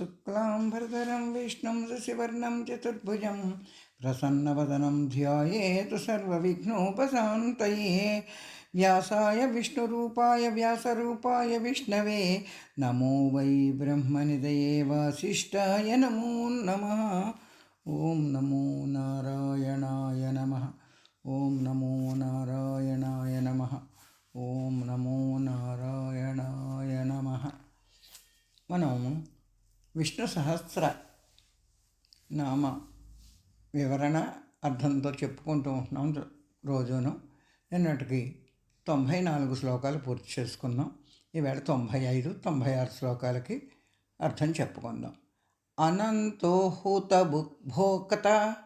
శుక్లాంబరధరం విష్ణుం శశివర్ణం చతుర్భుజం ప్రసన్నవదనం ధ్యాయేతు సర్వవిఘ్నోపశాంతయే వ్యాసాయ విష్ణురూపాయ వ్యాసరూపాయ విష్ణవే నమో వై బ్రహ్మనిదయే వాసిష్ఠాయ నమో నమ ఓం నమో నారాయణాయ నమ ఓం నమో నారాయణాయ నమ ఓం నమో నారాయణాయ నమ మనం విష్ణు సహస్ర నామ వివరణ అర్థంతో చెప్పుకుంటూ ఉంటున్నాం రోజును. నిన్నటికి తొంభై నాలుగు శ్లోకాలు పూర్తి చేసుకున్నాం ఈవేళ తొంభై ఐదు తొంభై ఆరు శ్లోకాలకి అర్థం చెప్పుకుందాం. అనంతో హూత భోక్త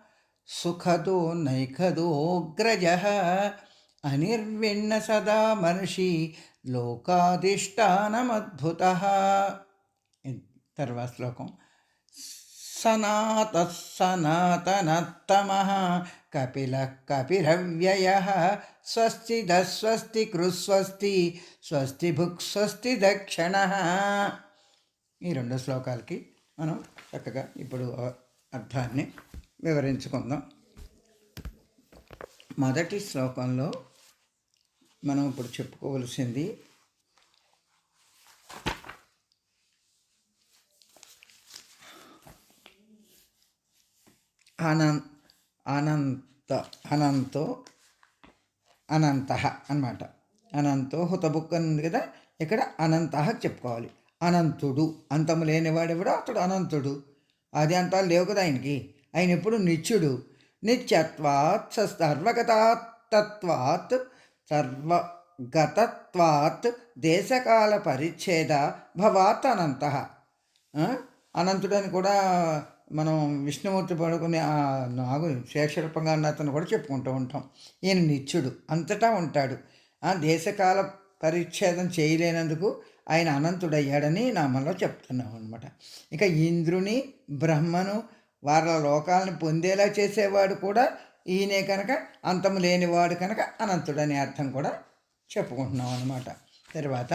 సుఖదో నైఖదోగ్రజ అనిర్విణ్ణ సదా మనిషి లోకాధిష్టానమద్భుత తర్వాత శ్లోకం సనాత సనాతనత్తమ కపిల కపిరవ్యయ స్వస్తి దస్వస్తి కృస్వస్తి స్వస్తి భుక్ స్వస్తి దక్షిణ. ఈ రెండు శ్లోకాలకి మనం చక్కగా ఇప్పుడు అర్థాన్ని వివరించుకుందాం. మొదటి శ్లోకంలో మనం ఇప్పుడు చెప్పుకోవలసింది అనం అనంత అనంతో అనంత అనమాట అనంతో హుతబుక్ ఉంది కదా ఇక్కడ అనంత చెప్పుకోవాలి. అనంతుడు అంతము లేనివాడెవడో అతడు అనంతుడు. అది అంతాలు లేవు కదా ఆయనకి. ఆయన ఎప్పుడు నిత్యుడు. నిత్యత్వాత్ సర్వగతత్వాత్ సర్వగతత్వాత్ దేశకాల పరిచ్ఛేద భవాత్ అనంత. అనంతుడని కూడా మనం విష్ణుమూర్తి పడుకునే ఆ నాగు శేషరూపంగా ఉన్న అతను కూడా చెప్పుకుంటూ ఉంటాం. ఈయన నిత్యుడు అంతటా ఉంటాడు. ఆ దేశకాల పరిచ్ఛేదం చేయలేనందుకు ఆయన అనంతుడయ్యాడని నామంలో చెప్తున్నాం అనమాట ఇక ఇంద్రుని బ్రహ్మను వాళ్ళ లోకాలను పొందేలా చేసేవాడు కూడా ఈయనే కనుక అంతము లేనివాడు కనుక అనంతుడనే అర్థం కూడా చెప్పుకుంటున్నాం అనమాట తర్వాత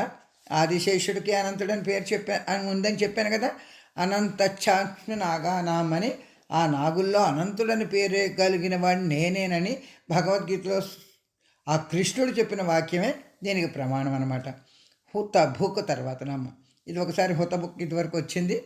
ఆదిశేషుడికి అనంతుడని పేరు చెప్పా ఉందని చెప్పాను కదా అనంతచ్చాస్మి నాగానామని ఆ నాగుల్లో అనంతుడని పేరు కలిగిన వాడిని నేనేనని భగవద్గీతలో ఆ కృష్ణుడు చెప్పిన వాక్యమే దీనికి ప్రమాణం అనమాట హుత భూక్ తర్వాత నమ్మ ఇది ఒకసారి హుత బుక్ ఇదివరకు వచ్చింది.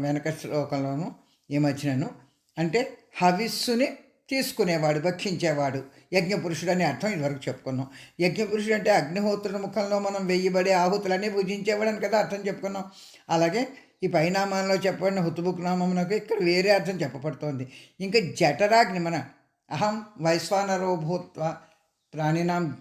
వెనక శ్లోకంలోను ఈ మధ్యనను అంటే హవిస్సుని తీసుకునేవాడు భక్షించేవాడు. యజ్ఞపురుషుడు అనే అర్థం ఇదివరకు చెప్పుకున్నాం. యజ్ఞపురుషుడు అంటే అగ్నిహోత్రుడి ముఖంలో మనం వెయ్యబడే ఆహుతులన్నీ పూజించేవాడు అని కదా అర్థం చెప్పుకున్నాం. అలాగే ఈ పైనామాల్లో చెప్పబడిన హుతుబుక్ నామమునకు ఇక్కడ వేరే అర్థం చెప్పబడుతోంది. ఇంకా జఠరాగ్ని మన అహం వైశ్వానరో భూత్వ ప్రాణినాం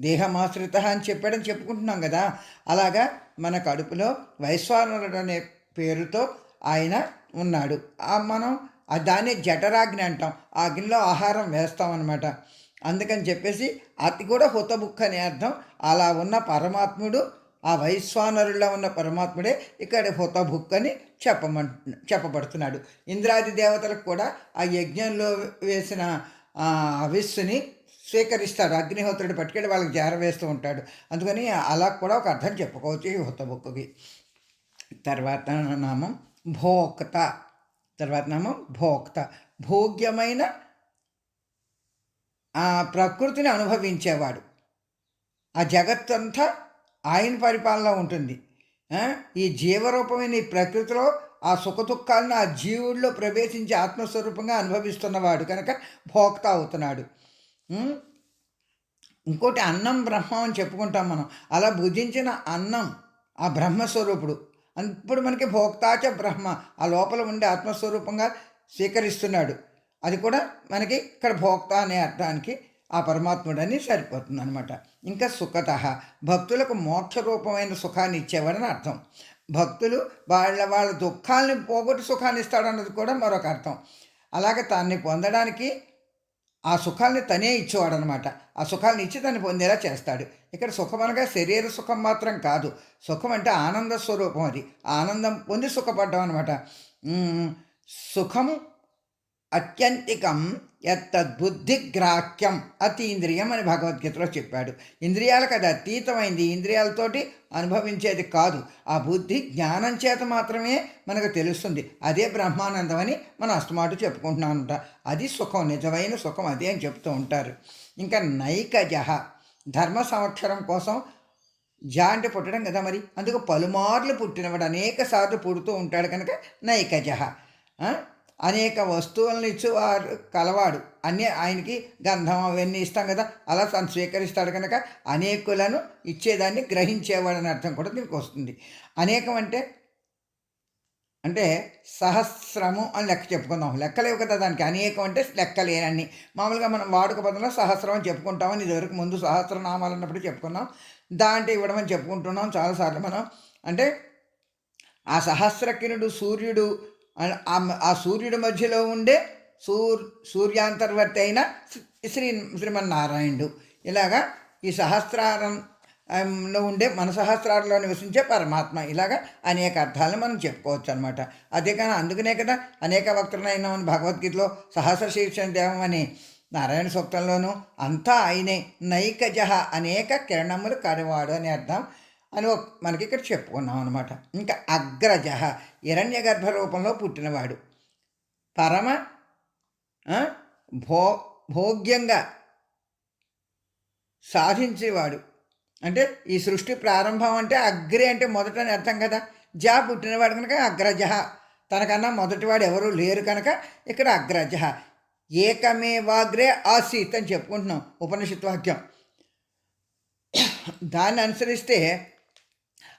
దేహమాశ్రిత అని చెప్పాడని చెప్పుకుంటున్నాం కదా. అలాగా మన కడుపులో వైశ్వానరుడు అనే పేరుతో ఆయన ఉన్నాడు. మనం దాన్ని జఠరాగ్ని అంటాం. ఆ అగ్నిలో ఆహారం వేస్తాం అనమాట అందుకని చెప్పేసి అతి కూడా హుతబుక్ అనే అర్థం అలా ఉన్న పరమాత్ముడు ఆ వైశ్వానరుల్లో ఉన్న పరమాత్ముడే ఇక్కడ హుతబుక్ అని చెప్పమంట చెప్పబడుతున్నాడు. ఇంద్రాది దేవతలకు కూడా ఆ యజ్ఞంలో వేసిన అవిస్సుని స్వీకరిస్తాడు. అగ్నిహోత్రుడు పట్టుకెళ్ళి వాళ్ళకి జార వేస్తూ ఉంటాడు. అందుకని అలా కూడా ఒక అర్థం చెప్పుకోవచ్చు ఈ హుతబుక్కి తర్వాత నామం భోక్త. తర్వాత నామం భోక్త. భోగ్యమైన ఆ ప్రకృతిని అనుభవించేవాడు. ఆ జగత్తంతా ఆయన పరిపాలన ఉంటుంది. ఈ జీవరూపమైన ఈ ప్రకృతిలో ఆ సుఖదుఖాలను ఆ జీవుల్లో ప్రవేశించి ఆత్మస్వరూపంగా అనుభవిస్తున్నవాడు కనుక భోక్త అవుతున్నాడు. ఇంకోటి అన్నం బ్రహ్మ అని చెప్పుకుంటాం మనం. అలా భుజించిన అన్నం ఆ బ్రహ్మస్వరూపుడు. ఇప్పుడు మనకి భోక్తాచ బ్రహ్మ ఆ లోపల ఉండే ఆత్మస్వరూపంగా స్వీకరిస్తున్నాడు. అది కూడా మనకి ఇక్కడ భోక్త అనే అర్థానికి ఆ పరమాత్ముడని సరిపోతుంది అనమాట ఇంకా సుఖత. భక్తులకు మోక్ష రూపమైన సుఖాన్ని ఇచ్చేవాడని అర్థం. భక్తులు వాళ్ళ వాళ్ళ దుఃఖాలని పోగొట్టి సుఖాన్ని ఇస్తాడన్నది కూడా మరొక అర్థం. అలాగే తాన్ని పొందడానికి ఆ సుఖాన్ని తనే ఇచ్చేవాడు అనమాట ఆ సుఖాన్ని ఇచ్చి తను పొందేలా చేస్తాడు. ఇక్కడ సుఖం అనగా శరీర సుఖం మాత్రం కాదు. సుఖం అంటే ఆనంద స్వరూపం అది. ఆనందం పొంది సుఖపడ్డం అనమాట సుఖం అత్యంతికం ఎత్తద్బుద్ధిగ్రాహ్యం అతీంద్రియం అని భగవద్గీతలో చెప్పాడు. ఇంద్రియాలకు అది అతీతమైంది. ఇంద్రియాలతోటి అనుభవించేది కాదు. ఆ బుద్ధి జ్ఞానం చేత మాత్రమే మనకు తెలుస్తుంది. అదే బ్రహ్మానందం అని మనం అస్తమాటు చెప్పుకుంటున్నాం అది సుఖం. నిజమైన సుఖం అదే అని చెప్తూ ఉంటారు. ఇంకా నైకజహ. ధర్మ సంవత్సరం కోసం జా అంటే పుట్టడం కదా మరి. అందుకు పలుమార్లు పుట్టినవాడు అనేక సార్లు పుడుతూ ఉంటాడు కనుక నైకజహ. అనేక వస్తువులను ఇచ్చేవాడు కలవాడు. అన్నీ ఆయనకి గంధం అవన్నీ ఇస్తాం కదా అలా తను స్వీకరిస్తాడు కనుక అనేకులను ఇచ్చేదాన్ని గ్రహించేవాడు అని అర్థం కూడా దీనికి వస్తుంది. అనేకం అంటే అంటే సహస్రము అని లెక్క చెప్పుకుందాం. లెక్కలేవు కదా దానికి. అనేకం అంటే లెక్కలేనన్ని. మామూలుగా మనం వాడుక పదంలో సహస్రం అని చెప్పుకుంటామని ఇదివరకు ముందు సహస్రనామాలు అన్నప్పుడు చెప్పుకున్నాం. దాంట్లో ఇవ్వడం అని చెప్పుకుంటున్నాం. చాలాసార్లు మనం అంటే ఆ సహస్రకిరుడు సూర్యుడు ఆ- ఆ- సూర్యుడి మధ్యలో ఉండే సూర్ సూర్యాంతర్వర్తి అయిన శ్రీ శ్రీమన్నారాయణుడు. ఇలాగా ఈ సహస్రారం లో ఉండే మన సహస్రాలలో నివసించే పరమాత్మ. ఇలాగా అనేక అర్థాలను మనం చెప్పుకోవచ్చు అనమాట అదే కానీ అందుకనే కదా అనేక వక్తలైన భగవద్గీతలో సహస్ర శీర్షణ దేవం అని నారాయణ సూక్తంలోనూ అంతా ఆయనే నైకజహ అనేక కిరణములు కడవాడు అని అర్థం అని మనకి ఇక్కడ చెప్పుకున్నాం అనమాట ఇంకా అగ్రజ హిరణ్య గర్భ రూపంలో పుట్టినవాడు. పరమ భో భోగ్యంగా సాధించేవాడు. అంటే ఈ సృష్టి ప్రారంభం అంటే అగ్రి అంటే మొదట అని అర్థం కదా. జా పుట్టినవాడు కనుక అగ్రజ. తనకన్నా మొదటివాడు ఎవరు లేరు కనుక ఇక్కడ అగ్రజ. ఏకమేవాగ్రే ఆసీత్ అని చెప్పుకుంటున్నాం ఉపనిషత్ వాక్యం. దాన్ని అనుసరిస్తే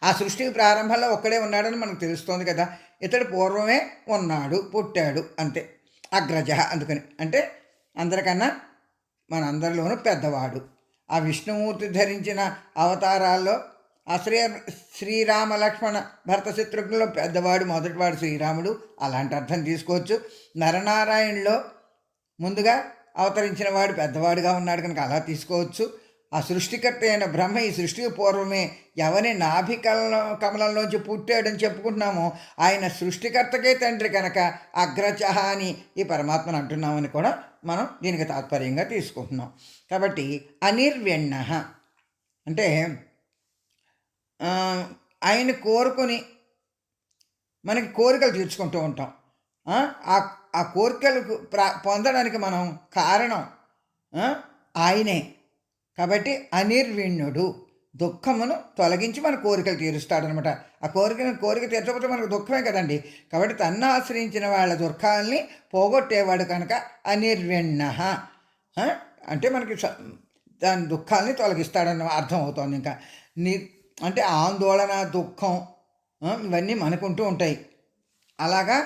ఆ సృష్టి ప్రారంభంలో ఒక్కడే ఉన్నాడని మనకు తెలుస్తోంది కదా. ఇతడు పూర్వమే ఉన్నాడు పుట్టాడు అంతే. అగ్రజ అందుకని. అంటే అందరికన్నా మనందరిలోనూ పెద్దవాడు. ఆ విష్ణుమూర్తి ధరించిన అవతారాల్లో ఆ శ్రీ శ్రీరామ లక్ష్మణ భరత శత్రుఘ్నులో పెద్దవాడు మొదటివాడు శ్రీరాముడు. అలాంటి అర్థం తీసుకోవచ్చు. నరనారాయణలో ముందుగా అవతరించిన వాడు పెద్దవాడుగా ఉన్నాడు కనుక అలా తీసుకోవచ్చు. ఆ సృష్టికర్త అయిన బ్రహ్మ ఈ సృష్టికి పూర్వమే ఎవరి నాభి కమలంలోంచి పుట్టాడని చెప్పుకుంటున్నామో ఆయన సృష్టికర్తకే తండ్రి కనుక అగ్రచహ అని ఈ పరమాత్మను అంటున్నామని కూడా మనం దీనికి తాత్పర్యంగా తీసుకుంటున్నాం. కాబట్టి అనిర్వెణ అంటే ఆయన కోరుకొని మనకి కోరికలు తీర్చుకుంటూ ఉంటాం. ఆ, ఆ కోరికలు ప్రా పొందడానికి మనం కారణం ఆయనే. కాబట్టి అనిర్విణ్ణుడు. దుఃఖమును తొలగించి మన కోరికలు తీరుస్తాడనమాట. ఆ కోరికను కోరిక తీర్చకపోతే మనకు దుఃఖమే కదండి. కాబట్టి తన్ను ఆశ్రయించిన వాళ్ళ దుఃఖాలని పోగొట్టేవాడు కనుక అనిర్విణ అంటే మనకి స- దాని దుఃఖాలని తొలగిస్తాడన్న అర్థం అవుతోంది ఇంకా. ని అంటే ఆందోళన దుఃఖం ఇవన్నీ మనకుంటూ ఉంటాయి. అలాగా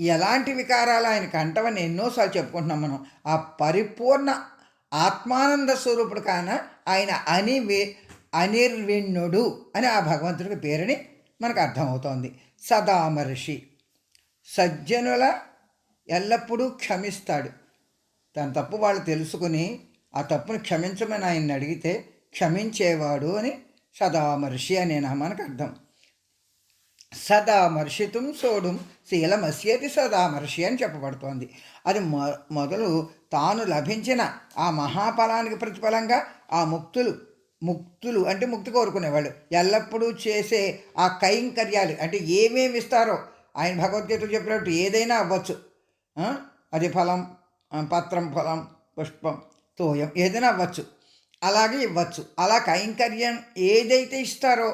ఎలాంటి వికారాలు ఆయనకు అంటవని ఎన్నోసార్లు చెప్పుకుంటున్నాం మనం. ఆ పరిపూర్ణ ఆత్మానంద స్వరూపుడు కాన ఆయన అనివి అనిర్విణ్ణుడు అని ఆ భగవంతుడికి పేరుని మనకు అర్థమవుతోంది. సదామర్షి. సజ్జనుల ఎల్లప్పుడూ క్షమిస్తాడు. తన తప్పు వాళ్ళు తెలుసుకుని ఆ తప్పును క్షమించమని ఆయన్ని అడిగితే క్షమించేవాడు అని సదామర్షి అనే నామానికి అర్థం. సదామర్షితం సోడుం శీలమస్యేతి సదామర్షి అని చెప్పబడుతోంది. అది మొ మొదలు తాను లభించిన ఆ మహాఫలానికి ప్రతిఫలంగా ఆ ముక్తులు ముక్తులు అంటే ముక్తి కోరుకునేవాళ్ళు. ఎల్లప్పుడూ చేసే ఆ కైంకర్యాలు అంటే ఏమేమి ఇస్తారో ఆయన భగవద్గీత చెప్పినట్టు ఏదైనా అవ్వచ్చు. అది ఫలం పత్రం ఫలం పుష్పం తోయం ఏదైనా అవ్వచ్చు. అలాగే ఇవ్వచ్చు. అలా కైంకర్యం ఏదైతే ఇస్తారో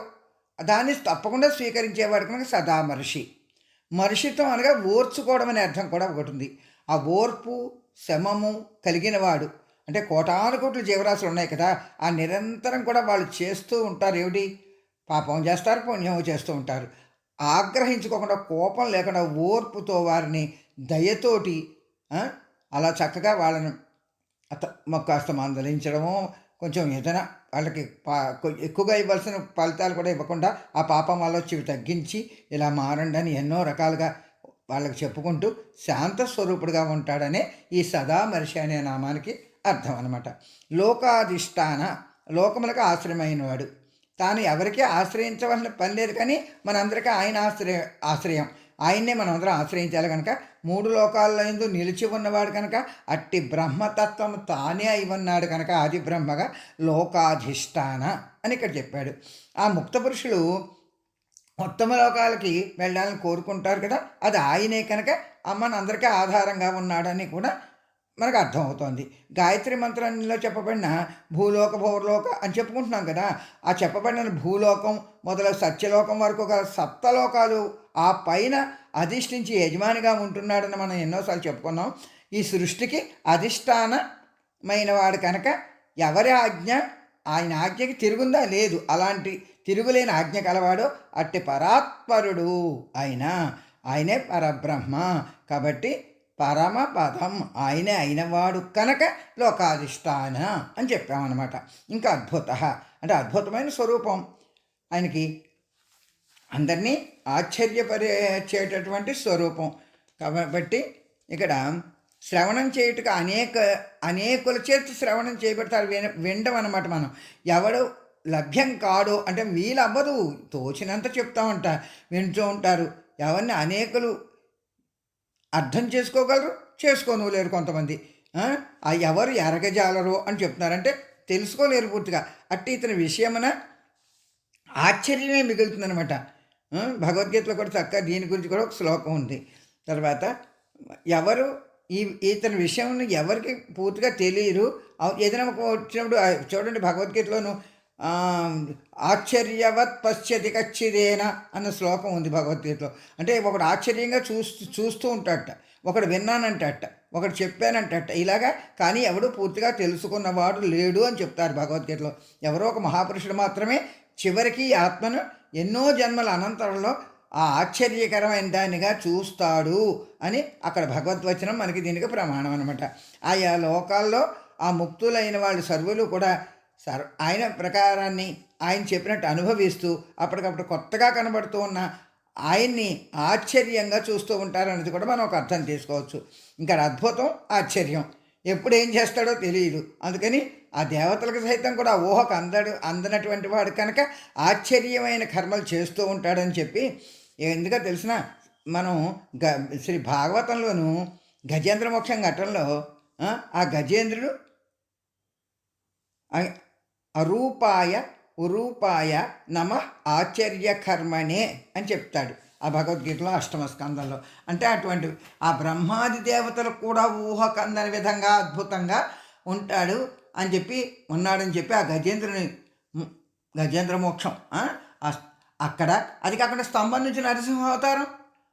దాన్ని తప్పకుండా స్వీకరించేవాడు కనుక సదా మనిషి మనిషిత్వం అనగా ఓర్చుకోవడం అనే అర్థం కూడా ఒకటి ఉంది ఆ ఓర్పు శమము కలిగిన వాడు. అంటే కోటాను కోట్లు జీవరాశులు ఉన్నాయి కదా ఆ నిరంతరం కూడా వాళ్ళు చేస్తూ ఉంటారు ఏమిటి? పాపం చేస్తారు పుణ్యం చేస్తూ ఉంటారు. ఆగ్రహించుకోకుండా కోపం లేకుండా ఓర్పుతో వారిని దయతోటి అలా చక్కగా వాళ్ళని కాస్త మందలించడము కొంచెం ఏదైనా వాళ్ళకి పా ఎక్కువగా ఇవ్వాల్సిన ఫలితాలు కూడా ఇవ్వకుండా ఆ పాపం వల్ల తగ్గించి ఇలా మారండి అని ఎన్నో రకాలుగా వాళ్ళకి చెప్పుకుంటూ శాంత స్వరూపుడుగా ఉంటాడనే ఈ సదా మనిషి అనే నామానికి అర్థం అనమాట లోకాధిష్టాన లోకములకు ఆశ్రయమైనవాడు. తాను ఎవరికి ఆశ్రయించవలసిన పని లేదు కానీ మనందరికీ ఆయన ఆశ్రయ ఆశ్రయం. ఆయన్నే మనం అందరం ఆశ్రయించాలి కనుక. మూడు లోకాల్లో ఎందు నిలిచి ఉన్నవాడు కనుక అట్టి బ్రహ్మతత్వం తానే అయి ఉన్నాడు కనుక ఆది బ్రహ్మగా లోకాధిష్టాన అని ఇక్కడ చెప్పాడు. ఆ ముక్త పురుషులు ఉత్తమ లోకాలకి వెళ్ళాలని కోరుకుంటారు కదా అది ఆయనే కనుక అమ్మని అందరికీ ఆధారంగా ఉన్నాడని కూడా మనకు అర్థమవుతోంది గాయత్రి మంత్రంలో చెప్పబడిన భూలోక భౌర్లోక అని చెప్పుకుంటున్నాం కదా. ఆ చెప్పబడిన భూలోకం మొదలగు సత్యలోకం వరకు గల సప్తలోకాలు ఆ పైన అధిష్ఠించి యజమానిగా ఉంటున్నాడని మనం ఎన్నోసార్లు చెప్పుకున్నాం. ఈ సృష్టికి అధిష్టానమైన వాడు కనుక ఎవరి ఆజ్ఞ ఆయన ఆజ్ఞకి తిరుగుందా? లేదు. అలాంటి తిరుగులేని ఆజ్ఞ కలవాడు అట్టి పరాత్పరుడు ఆయన ఆయనే పరబ్రహ్మ. కాబట్టి పరమపదం ఆయనే అయినవాడు కనుక లోకాధిష్టాన అని చెప్పామన్నమాట. ఇంకా అద్భుత అంటే అద్భుతమైన స్వరూపం. ఆయనకి అందరినీ ఆశ్చర్యపరిచేటటువంటి స్వరూపం. కాబట్టి ఇక్కడ శ్రవణం చేయుటకు అనేక అనేకుల చేతి శ్రవణం చేయబడతారు. విన వినడం అనమాట మనం. ఎవడు లభ్యం కాడు అంటే వీలవ్వదు. తోచినంత చెప్తూ ఉంటారు వింటూ ఉంటారు. ఎవరిని అనేకులు అర్థం చేసుకోగలరు? చేసుకోనులేరు కొంతమంది. ఆ? ఎవరు ఎరగజాలరు అని చెప్తున్నారంటే తెలుసుకోలేరు పూర్తిగా. అట్టి ఇతని విషయమున ఆశ్చర్యమే మిగులుతుందనమాట భగవద్గీతలో కూడా చక్కగా దీని గురించి కూడా ఒక శ్లోకం ఉంది. తర్వాత ఎవరు ఈ ఇతని విషయం ఎవరికి పూర్తిగా తెలియరు. ఏదైనా ఒక వచ్చినప్పుడు చూడండి భగవద్గీతలోను ఆశ్చర్యవత్ పశ్యతి కచ్చిదేన అన్న శ్లోకం ఉంది భగవద్గీతలో. అంటే ఒకడు ఆశ్చర్యంగా చూస్తూ చూస్తూ ఉంటాడట. ఒకడు విన్నానంటట ఒకడు చెప్పానంటట ఇలాగా కానీ ఎవడు పూర్తిగా తెలుసుకున్నవాడు లేడు అని చెప్తారు భగవద్గీతలో. ఎవరో ఒక మహాపురుషుడు మాత్రమే చివరికి ఆత్మను ఎన్నో జన్మల అనంతరంలో ఆ ఆశ్చర్యకరమైన దానిగా చూస్తాడు అని అక్కడ భగవద్వచనం మనకి దీనికి ప్రమాణం అనమాట ఆయా లోకాల్లో ఆ ముక్తులైన వాళ్ళు సర్వులు కూడా సర్ ఆయన ప్రకారాన్ని ఆయన చెప్పినట్టు అనుభవిస్తూ అప్పటికప్పుడు కొత్తగా కనబడుతూ ఉన్న ఆయన్ని ఆశ్చర్యంగా చూస్తూ ఉంటారు అనేది కూడా మనం ఒక అర్థం చేసుకోవచ్చు. ఇంకా అద్భుతం ఆశ్చర్యం. ఎప్పుడు ఏం చేస్తాడో తెలియదు అందుకని ఆ దేవతలకు సైతం కూడా ఊహకు అందడు అందనటువంటి వాడు కనుక ఆశ్చర్యమైన కర్మలు చేస్తూ ఉంటాడని చెప్పి ఎందుకో తెలిసిన మనం గ శ్రీ భాగవతంలోను గజేంద్ర మోక్షం ఘట్టంలో ఆ, గజేంద్రుడు అరూపాయ ఉరూపాయ నమ ఆశ్చర్యకర్మణే అని చెప్తాడు ఆ భగవద్గీతలో అష్టమ స్కందంలో. అంటే అటువంటి ఆ బ్రహ్మాది దేవతలు కూడా ఊహ కందని విధంగా అద్భుతంగా ఉంటాడు అని చెప్పి ఉన్నాడని చెప్పి ఆ గజేంద్రుని గజేంద్ర మోక్షం అక్కడ. అది కాకుండా స్తంభం నుంచి నరసింహ అవతారం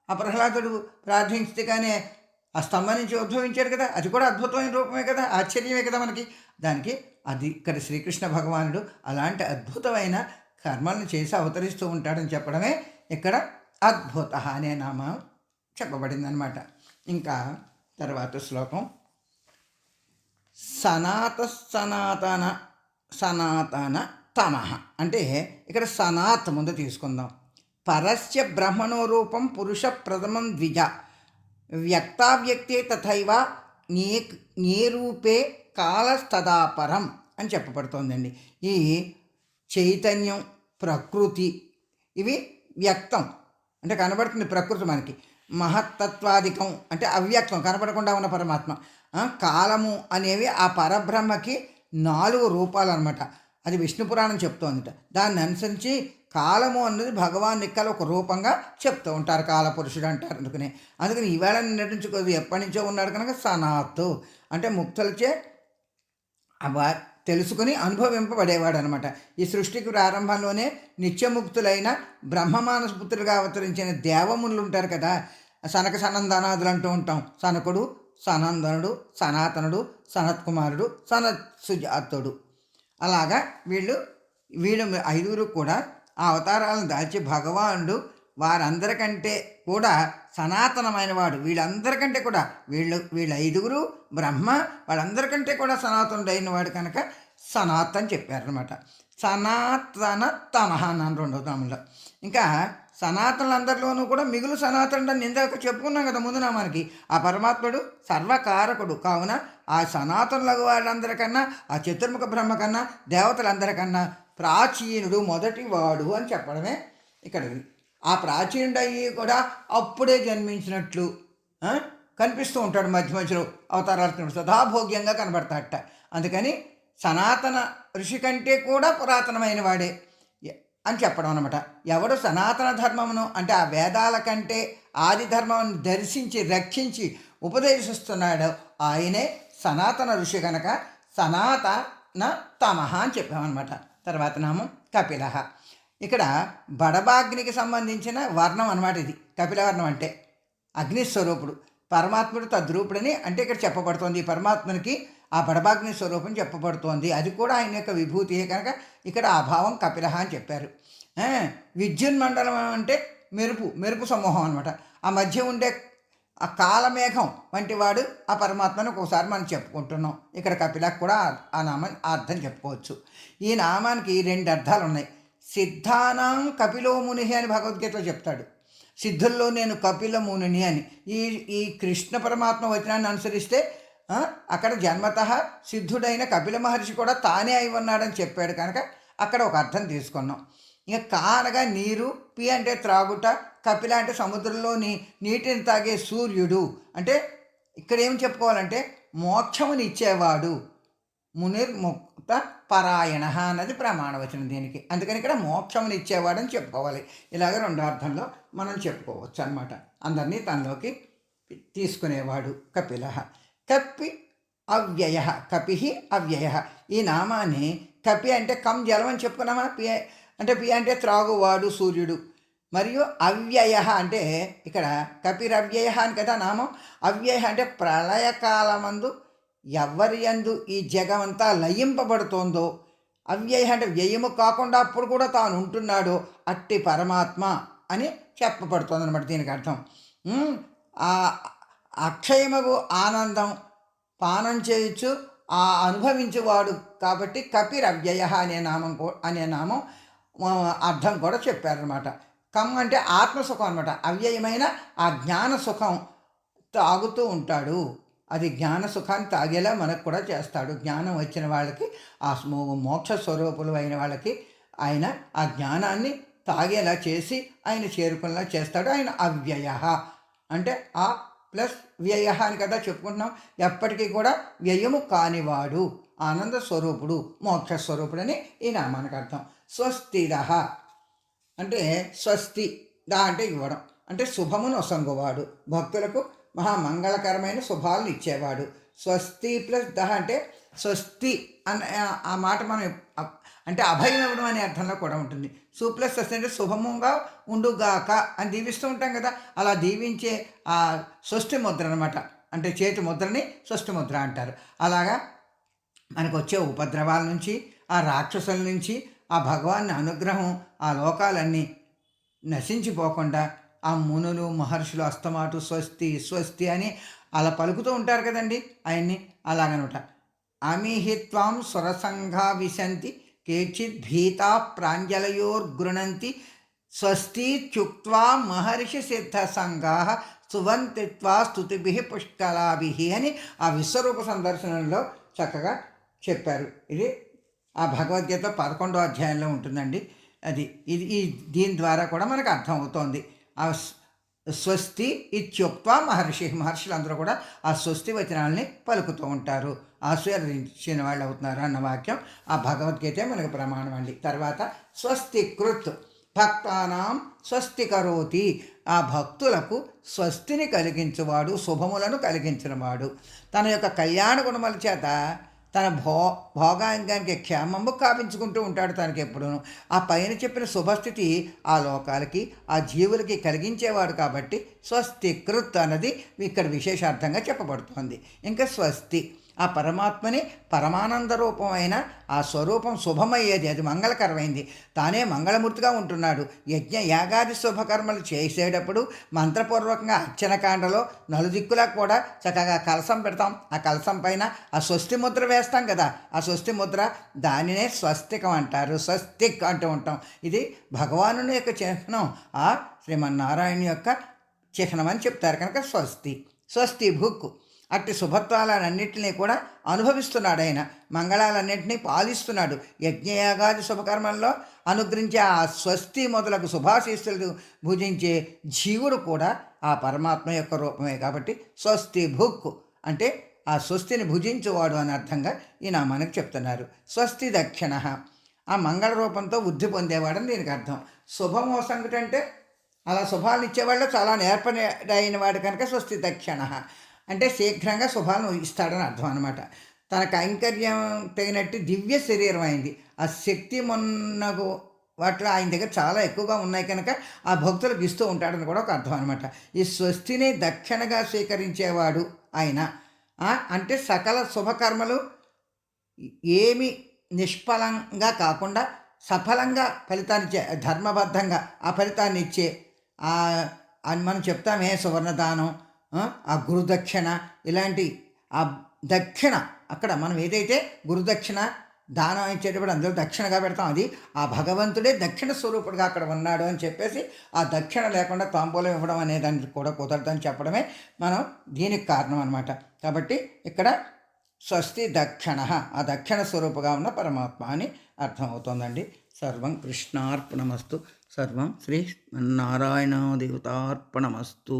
ఆ ప్రహ్లాదుడు ప్రార్థించితే కానీ ఆ స్తంభం నుంచి ఉద్భవించాడు కదా అది కూడా అద్భుతమైన రూపమే కదా ఆశ్చర్యమే కదా మనకి. దానికి అది ఇక్కడ శ్రీకృష్ణ భగవానుడు అలాంటి అద్భుతమైన కర్మలను చేసి అవతరిస్తూ ఉంటాడని చెప్పడమే ఇక్కడ అద్భుత అనే నామం చెప్పబడిందనమాట. ఇంకా తర్వాత శ్లోకం. సనాత సనాతన సనాతన తమ. అంటే ఇక్కడ సనాత్ ముందు తీసుకుందాం. పరస్య బ్రహ్మణో రూపం పురుష ప్రథమం ద్విజ. వ్యక్తావ్యక్తే తథైవ నే నేరూపే కాలస్తదాపరం అని చెప్పబడుతోందండి. ఈ చైతన్యం ప్రకృతి ఇవి వ్యక్తం. అంటే కనబడుతుంది ప్రకృతి మనకి. మహత్తత్వాధికం అంటే అవ్యక్తం కనబడకుండా ఉన్న పరమాత్మ. కాలము అనేవి ఆ పరబ్రహ్మకి నాలుగు రూపాలు అనమాట అది విష్ణు పురాణం చెప్తోందిట. దాన్ని అనుసరించి కాలము అన్నది భగవాన్ నిక్కల ఒక రూపంగా చెప్తూ ఉంటారు కాలపురుషుడు అంటారు. అందుకనే అందుకని ఈవేళ నటించుకో ఎప్పటి నుంచో ఉన్నాడు కనుక సనాత్. అంటే ముక్తులచే తెలుసుకుని అనుభవింపబడేవాడు అనమాట ఈ సృష్టికి ప్రారంభంలోనే నిత్యముక్తులైన బ్రహ్మమానస పుత్రులుగా అవతరించిన దేవమునులు ఉంటారు కదా. సనక సనందనాదులు అంటూ ఉంటాం. సనకుడు సనందనుడు సనాతనుడు సనత్కుమారుడు సనత్ సుజాతుడు అలాగా వీళ్ళు వీళ్ళు ఐదుగురు కూడా ఆ అవతారాలను దాల్చి భగవానుడు వారందరికంటే కూడా సనాతనమైన వాడు వీళ్ళందరికంటే కూడా వీళ్ళు వీళ్ళ ఐదుగురు బ్రహ్మ వాళ్ళందరికంటే కూడా సనాతనుడైన వాడు కనుక సనాత్ అని చెప్పారనమాట సనాతన తమహ అన్నాను రెండో తమిళలో ఇంకా సనాతనులందరిలోనూ కూడా మిగులు సనాతనుడు అని ఇందాక చెప్పుకున్నాం కదా ముందు మనకి ఆ పరమాత్ముడు సర్వకారకుడు. కావున ఆ సనాతనుల వాళ్ళందరికన్నా ఆ చతుర్ముఖ బ్రహ్మ కన్నా దేవతలందరికన్నా ప్రాచీనుడు మొదటి వాడు అని చెప్పడమే ఇక్కడ ఆ ప్రాచీనుడయ్యి కూడా అప్పుడే జన్మించినట్లు కనిపిస్తూ ఉంటాడు మధ్య మధ్యలో. అవతారాలు సదాభోగ్యంగా కనబడతాడట. అందుకని సనాతన ఋషి కంటే కూడా పురాతనమైన వాడే అని చెప్పడం అనమాట ఎవడు సనాతన ధర్మమును అంటే ఆ వేదాల కంటే ఆది ధర్మమును దర్శించి రక్షించి ఉపదేశిస్తున్నాడో ఆయనే సనాతన ఋషి కనుక సనాతన తమహ అని చెప్పామన్నమాట. తర్వాత నామం కపిల ఇక్కడ బడబాగ్నికి సంబంధించిన వర్ణం అనమాట ఇది. కపిల వర్ణం అంటే అగ్నిస్వరూపుడు పరమాత్ముడు తద్రూపుడని అంటే ఇక్కడ చెప్పబడుతోంది. పరమాత్మనికి ఆ బడబాగ్ని స్వరూపం చెప్పబడుతోంది. అది కూడా ఆయన యొక్క విభూతియే కనుక ఇక్కడ ఆ భావం కపిలహ అని చెప్పారు. విద్యున్మండలం అంటే మెరుపు మెరుపు సమూహం అనమాట ఆ మధ్య ఉండే ఆ కాలమేఘం వంటి వాడు ఆ పరమాత్మను ఒకసారి మనం చెప్పుకుంటున్నాం. ఇక్కడ కపిలకు కూడా ఆ- నామాన్ని అర్థం చెప్పుకోవచ్చు. ఈ నామానికి రెండు అర్థాలు ఉన్నాయి. సిద్ధానాం కపిలో ముని అని భగవద్గీతలో చెప్తాడు. సిద్ధుల్లో నేను కపిల మునిని అని. ఈ ఈ కృష్ణ పరమాత్మ వచనాన్ని అనుసరిస్తే అక్కడ జన్మత సిద్ధుడైన కపిల మహర్షి కూడా తానే అయి ఉన్నాడని చెప్పాడు కనుక అక్కడ ఒక అర్థం తీసుకున్నాం. ఇంకా కానగా నీరు పి అంటే త్రాగుట కపిల అంటే సముద్రంలోని నీటిని తాగే సూర్యుడు. అంటే ఇక్కడ ఏం చెప్పుకోవాలంటే మోక్షముని ఇచ్చేవాడు. మునిర్ముక్త పరాయణ అన్నది ప్రమాణవచనం దీనికి. అందుకని ఇక్కడ మోక్షముని ఇచ్చేవాడని చెప్పుకోవాలి. ఇలాగ రెండు అర్థంలో మనం చెప్పుకోవచ్చు అనమాట అందరినీ తనలోకి తీసుకునేవాడు కపిల. కప్పి అవ్యయ కపి అవ్యయ. ఈ నామాన్ని కపి అంటే కం జలం అని చెప్పుకున్నామా? పి అంటే పి అంటే త్రాగువాడు సూర్యుడు. మరియు అవ్యయ అంటే ఇక్కడ కపిరవ్యయ అని కదా నామం. అవ్యయ అంటే ప్రళయకాలమందు ఎవరి యందు ఈ జగమంతా లయింపబడుతోందో. అవ్యయ అంటే వ్యయము కాకుండా అప్పుడు కూడా తాను ఉంటున్నాడు అట్టి పరమాత్మ అని చెప్పబడుతుంది అనమాట దీనికి అర్థం. ఆ అక్షయమగు ఆనందం పానం చేయొచ్చు ఆ అనుభవించేవాడు కాబట్టి కపిరవ్యయ అనే నామం అనే నామం అర్థం కూడా చెప్పారనమాట కమ్ అంటే ఆత్మసుఖం అనమాట అవ్యయమైన ఆ జ్ఞాన సుఖం తాగుతూ ఉంటాడు. అది జ్ఞాన సుఖాన్ని తాగేలా మనకు కూడా చేస్తాడు. జ్ఞానం వచ్చిన వాళ్ళకి ఆ మోక్ష స్వరూపులు అయిన వాళ్ళకి ఆయన ఆ జ్ఞానాన్ని తాగేలా చేసి ఆయన చేరుకునేలా చేస్తాడు. ఆయన అవ్యయ. అంటే ఆ ప్లస్ వ్యయ అని కదా చెప్పుకుంటున్నాం. ఎప్పటికీ కూడా వ్యయము కానివాడు. ఆనంద స్వరూపుడు మోక్ష స్వరూపుడని ఈ నామానికి అర్థం. స్వస్తిర అంటే స్వస్తి దా అంటే ఇవ్వడం. అంటే శుభమును ఒసంగువాడు భక్తులకు మహా మంగళకరమైన శుభాలను ఇచ్చేవాడు. స్వస్తి ప్లస్ దహ అంటే స్వస్తి అన్న ఆ- మాట మనం అంటే అభయం ఇవ్వడం అనే అర్థంలో కూడా ఉంటుంది. సు ప్లస్ స్వస్తి అంటే శుభముగా ఉండుగాక అని దీవిస్తూ ఉంటాం కదా. అలా దీవించే ఆ స్వస్తి ముద్ర అనమాట అంటే చేతి ముద్రని స్వస్తి ముద్ర అంటారు. అలాగా మనకు వచ్చే ఉపద్రవాల నుంచి ఆ రాక్షసుల నుంచి ఆ భగవాన్ అనుగ్రహం ఆ లోకాలన్నీ నశించిపోకుండా ఆ మునులు మహర్షులు అస్తమాటు స్వస్తి స్వస్తి అని అలా పలుకుతూ ఉంటారు కదండి ఆయన్ని. అలాగనమాట. అమిహిత్వాం సురసంఘా విశంతి కేచిత్ భీతా ప్రాంజలయోర్గృణంతి స్వస్తి చుక్వా మహర్షి సిద్ధ సంఘా సువంతిత్వా స్తుతిభి పుష్కలాభి అని ఆ విశ్వరూప సందర్శనంలో చక్కగా చెప్పారు. ఇది ఆ భగవద్గీత పదకొండో అధ్యాయంలో ఉంటుందండి. అది ఇది ఈ దీని ద్వారా కూడా మనకు అర్థమవుతోంది. ఆ స్వస్తి ఇత్యుక్త మహర్షి మహర్షులందరూ కూడా ఆ స్వస్తి వచనాలని పలుకుతూ ఉంటారు. ఆశీర్వదించిన వాళ్ళు అవుతున్నారు అన్న వాక్యం ఆ భగవద్గీతే మనకు ప్రమాణం అండి. తర్వాత స్వస్తి కృత్ భక్తానాం స్వస్తి కరోతి. ఆ భక్తులకు స్వస్తిని కలిగించువాడు శుభములను కలిగించినవాడు. తన యొక్క కళ్యాణ గుణముల చేత తన భో భోగాంగానికి క్షేమము కావించుకుంటూ ఉంటాడు తనకి ఆ పైన చెప్పిన శుభస్థితి ఆ లోకాలకి ఆ జీవులకి కలిగించేవాడు కాబట్టి స్వస్తి కృత్ అన్నది ఇక్కడ విశేషార్థంగా చెప్పబడుతోంది. ఇంకా స్వస్తి. ఆ పరమాత్మని పరమానంద రూపమైన ఆ స్వరూపం శుభమయ్యేది. అది మంగళకరమైంది. తానే మంగళమూర్తిగా ఉంటున్నాడు. యజ్ఞ యాగాది శుభకర్మలు చేసేటప్పుడు మంత్రపూర్వకంగా అర్చనకాండలో నలుదిక్కులా కూడా చక్కగా కలసం పెడతాం. ఆ కలసం పైన ఆ స్వస్తి ముద్ర వేస్తాం కదా. ఆ స్వస్తి ముద్ర దానినే స్వస్తికం అంటారు. స్వస్తిక్ అంటూ ఉంటాం. ఇది భగవాను యొక్క చిహ్నం. ఆ శ్రీమన్నారాయణ యొక్క చిహ్నం అని చెప్తారు కనుక స్వస్తి. స్వస్తి భుక్కు. అట్టి శుభత్వాలన్నింటినీ కూడా అనుభవిస్తున్నాడు ఆయన. మంగళాలన్నింటినీ పాలిస్తున్నాడు. యజ్ఞయాగాది శుభకర్మల్లో అనుగ్రహించే ఆ స్వస్తి మొదలగు శుభాశీస్సులు భుజించే జీవుడు కూడా ఆ పరమాత్మ యొక్క రూపమే కాబట్టి స్వస్తి భుక్కు. అంటే ఆ స్వస్తిని భుజించువాడు అని అర్థంగా ఈయన మనకు చెప్తున్నారు. స్వస్తి దక్షిణ. ఆ మంగళ రూపంతో వృద్ధి పొందేవాడని దీనికి అర్థం. శుభమో సంగతి అంటే అలా శుభాలు ఇచ్చేవాళ్ళు చాలా నేర్పడైన వాడు కనుక స్వస్తి దక్షిణ. అంటే శీఘ్రంగా శుభాలను ఇస్తాడని అర్థం అనమాట తన కైంకర్యం తగినట్టు దివ్య శరీరం అయింది. ఆ శక్తి మొన్నకు వాటిలో ఆయన దగ్గర చాలా ఎక్కువగా ఉన్నాయి కనుక ఆ భక్తులకు ఇస్తూ ఉంటాడని కూడా ఒక అర్థం అనమాట ఈ స్వస్తిని దక్షిణగా స్వీకరించేవాడు ఆయన. అంటే సకల శుభకర్మలు ఏమి నిష్ఫలంగా కాకుండా సఫలంగా ఫలితాన్ని ఇచ్చే ధర్మబద్ధంగా ఆ ఫలితాన్ని ఇచ్చే అని మనం చెప్తామే సువర్ణదానం ఆ, గురుదక్షిణ ఇలాంటి ఆ దక్షిణ అక్కడ మనం ఏదైతే గురుదక్షిణ దానం ఇచ్చేటప్పుడు అందులో దక్షిణగా పెడతాం అది ఆ భగవంతుడే దక్షిణ స్వరూపుడుగా అక్కడ ఉన్నాడు అని చెప్పేసి ఆ దక్షిణ లేకుండా తాంబూలం ఇవ్వడం అనే దానికి కూడా కుదరదని చెప్పడమే మనం దీనికి కారణం అనమాట కాబట్టి ఇక్కడ స్వస్తి దక్షిణ ఆ దక్షిణ స్వరూపుగా ఉన్న పరమాత్మ అని అర్థమవుతోందండి. సర్వం కృష్ణార్పణమస్తు సర్వం శ్రీ నారాయణ దేవతార్పణమస్తు